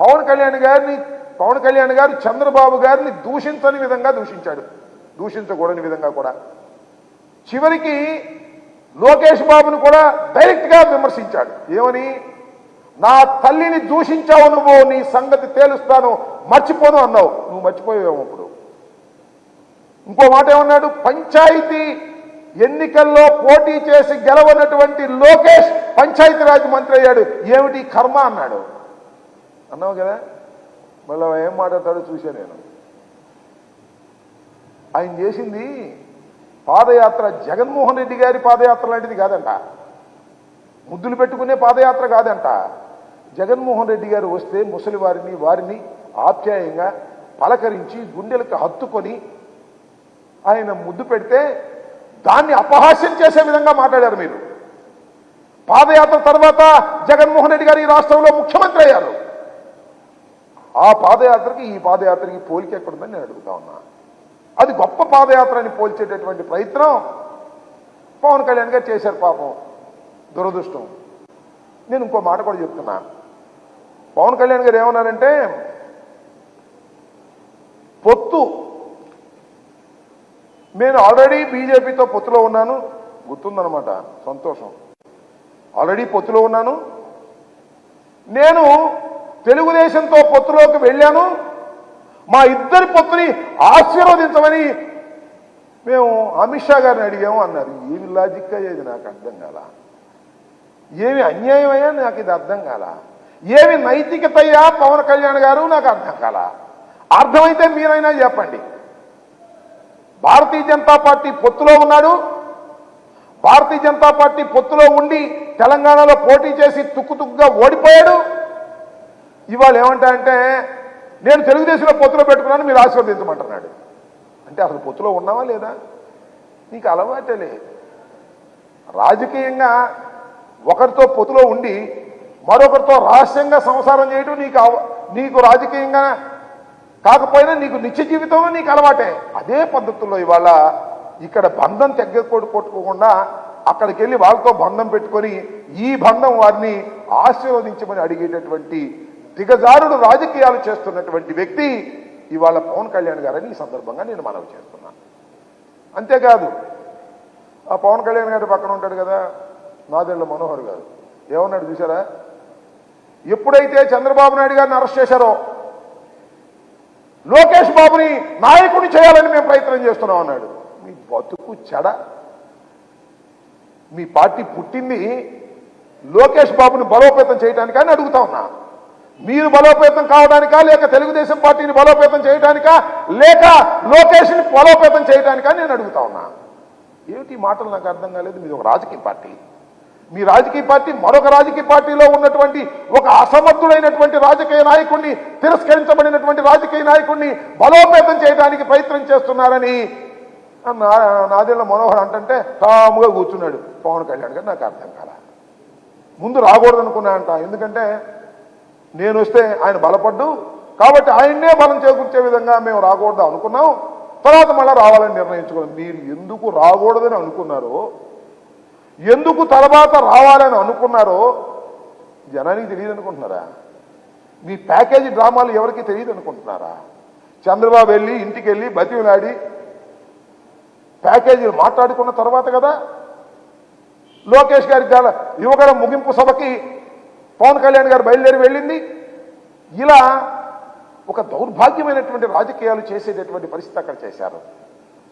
పవన్ కళ్యాణ్ గారిని పవన్ కళ్యాణ్ గారు చంద్రబాబు గారిని దూషించని విధంగా దూషించాడు. దూషించకూడని విధంగా కూడా. చివరికి లోకేష్ బాబును కూడా డైరెక్ట్గా విమర్శించాడు. ఏమని? నా తల్లిని దూషించావు నువ్వు నీ సంగతి తేలుస్తాను మర్చిపోను అన్నావు. నువ్వు మర్చిపోయావు ఇప్పుడు? ఇంకో మాట ఏమన్నాడు? పంచాయతీ ఎన్నికల్లో పోటీ చేసి గెలవనటువంటి లోకేష్ పంచాయతీరాజ్ మంత్రి అయ్యాడు. ఏమిటి? కర్మ అన్నాడు. అన్నావు కదా? మళ్ళీ ఏం మాట్లాడతాడో చూశాను నేను. ఆయన చేసింది పాదయాత్ర జగన్మోహన్ రెడ్డి గారి పాదయాత్ర లాంటిది కాదంట. ముద్దులు పెట్టుకునే పాదయాత్ర కాదంట. జగన్మోహన్ రెడ్డి గారు వస్తే ముసలి వారిని వారిని ఆప్యాయంగా పలకరించి గుండెలకు హత్తుకొని ఆయన ముద్దు పెడితే దాన్ని అపహాస్యం చేసే విధంగా మాట్లాడారు మీరు. పాదయాత్ర తర్వాత జగన్మోహన్ రెడ్డి గారు ఈ రాష్ట్రంలో ముఖ్యమంత్రి అయ్యారు. ఆ పాదయాత్రకి ఈ పాదయాత్రకి పోలిక ఎక్కడుందని నేను అడుగుతా ఉన్నా. అది గొప్ప పాదయాత్రని పోల్చేటటువంటి ప్రయత్నం పవన్ కళ్యాణ్ గారు చేశారు పాపం. దురదృష్టం. నేను ఇంకో మాట కూడా చెప్తున్నా. పవన్ కళ్యాణ్ గారు ఏమన్నారంటే పొత్తు. నేను ఆల్రెడీ బీజేపీతో పొత్తులో ఉన్నాను. గుర్తుందనమాట సంతోషం. ఆల్రెడీ పొత్తులో ఉన్నాను. నేను తెలుగుదేశంతో పొత్తులోకి వెళ్ళాను. మా ఇద్దరి పొత్తుని ఆశీర్వదించమని మేము అమిత్ షా గారిని అడిగాము. అన్నారు ఏమి లాజిక్ అయ్యేది నాకు అర్థం కాల. ఏమి అన్యాయం అయ్యా నాకు ఇది అర్థం కాల. ఏమి నైతికత అయ్యా పవన్ కళ్యాణ్ గారు? నాకు అర్థం కాల. అర్థమైతే మీరైనా చెప్పండి. భారతీయ జనతా పార్టీ పొత్తులో ఉన్నాడు. భారతీయ జనతా పార్టీ పొత్తులో ఉండి తెలంగాణలో పోటీ చేసి తుక్కుతుక్కుగా ఓడిపోయాడు. ఇవాళ ఏమంటాయంటే నేను తెలుగుదేశంలో పొత్తులో పెట్టుకున్నాను మీరు ఆశీర్వదించమంటున్నాడు. అంటే అసలు పొత్తులో ఉన్నావా లేదా? నీకు అలవాటే లేదు. రాజకీయంగా ఒకరితో పొత్తులో ఉండి మరొకరితో రహస్యంగా సంసారం చేయడం నీకు అవ- నీకు రాజకీయంగా కాకపోయినా నీకు నిత్య జీవితంలో నీకు అలవాటే. అదే పద్ధతుల్లో ఇవాళ ఇక్కడ బంధం తెగ్గకొడు కొట్టుకోకుండా అక్కడికి వెళ్ళి వాళ్ళతో బంధం పెట్టుకొని ఈ బంధం వారిని ఆశీర్వదించమని అడిగేటటువంటి దిగజారుడు రాజకీయాలు చేస్తున్నటువంటి వ్యక్తి ఇవాళ పవన్ కళ్యాణ్ గారని ఈ సందర్భంగా నేను మనవి చేస్తున్నాను అంతేకాదు ఆ పవన్ కళ్యాణ్ గారి పక్కన ఉంటాడు కదా నాదెళ్ళ మనోహర్ గారు. ఏమన్నాడు చూసారా ఎప్పుడైతే చంద్రబాబు నాయుడు గారిని అరెస్ట్ చేశారో లోకేష్ బాబుని నాయకుని చేయాలని మేము ప్రయత్నం చేస్తున్నాం అన్నాడు. మీ బతుకు చెడ. మీ పార్టీ పుట్టింది లోకేష్ బాబుని బలోపేతం చేయడానికని అడుగుతా ఉన్నా. మీరు బలోపేతం కావడానికా లేక తెలుగుదేశం పార్టీని బలోపేతం చేయడానికా లేక లోకేష్ని బలోపేతం చేయడానికా నేను అడుగుతా ఉన్నా. ఏమిటి మాటలు? నాకు అర్థం కాలేదు. మీరు ఒక రాజకీయ పార్టీ. మీ రాజకీయ పార్టీ మరొక రాజకీయ పార్టీలో ఉన్నటువంటి ఒక అసమర్థుడైనటువంటి రాజకీయ నాయకుడిని తిరస్కరించబడినటువంటి రాజకీయ నాయకుడిని బలోపేతం చేయడానికి ప్రయత్నం చేస్తున్నారని నా నాదేళ్ళ మనోహర్ అంటే తాముగా కూర్చున్నాడు పవన్ కళ్యాణ్ గారు. నాకు అర్థం కాల. ముందు రాకూడదు అనుకున్నా అంట ఎందుకంటే నేను వస్తే ఆయన బలపడ్డు. కాబట్టి ఆయన్నే బలం చేకూర్చే విధంగా మేము రాకూడదు అనుకున్నాం. తర్వాత మళ్ళీ రావాలని నిర్ణయించుకున్నాం. మీరు ఎందుకు రాకూడదని అనుకున్నారో ఎందుకు తర్వాత రావాలని అనుకున్నారో జనానికి తెలియదు అనుకుంటున్నారా? మీ ప్యాకేజీ డ్రామాలు ఎవరికి తెలియదు అనుకుంటున్నారా? చంద్రబాబు వెళ్ళి ఇంటికి వెళ్ళి బతిమిలాడి ప్యాకేజీలు మాట్లాడుకున్న తర్వాత కదా లోకేష్ గారి ఇవ్వగల ముగింపు సభకి పవన్ కళ్యాణ్ గారు బయలుదేరి వెళ్ళింది. ఇలా ఒక దౌర్భాగ్యమైనటువంటి రాజకీయాలు చేసేటటువంటి పరిస్థితి అక్కడ చేశారు.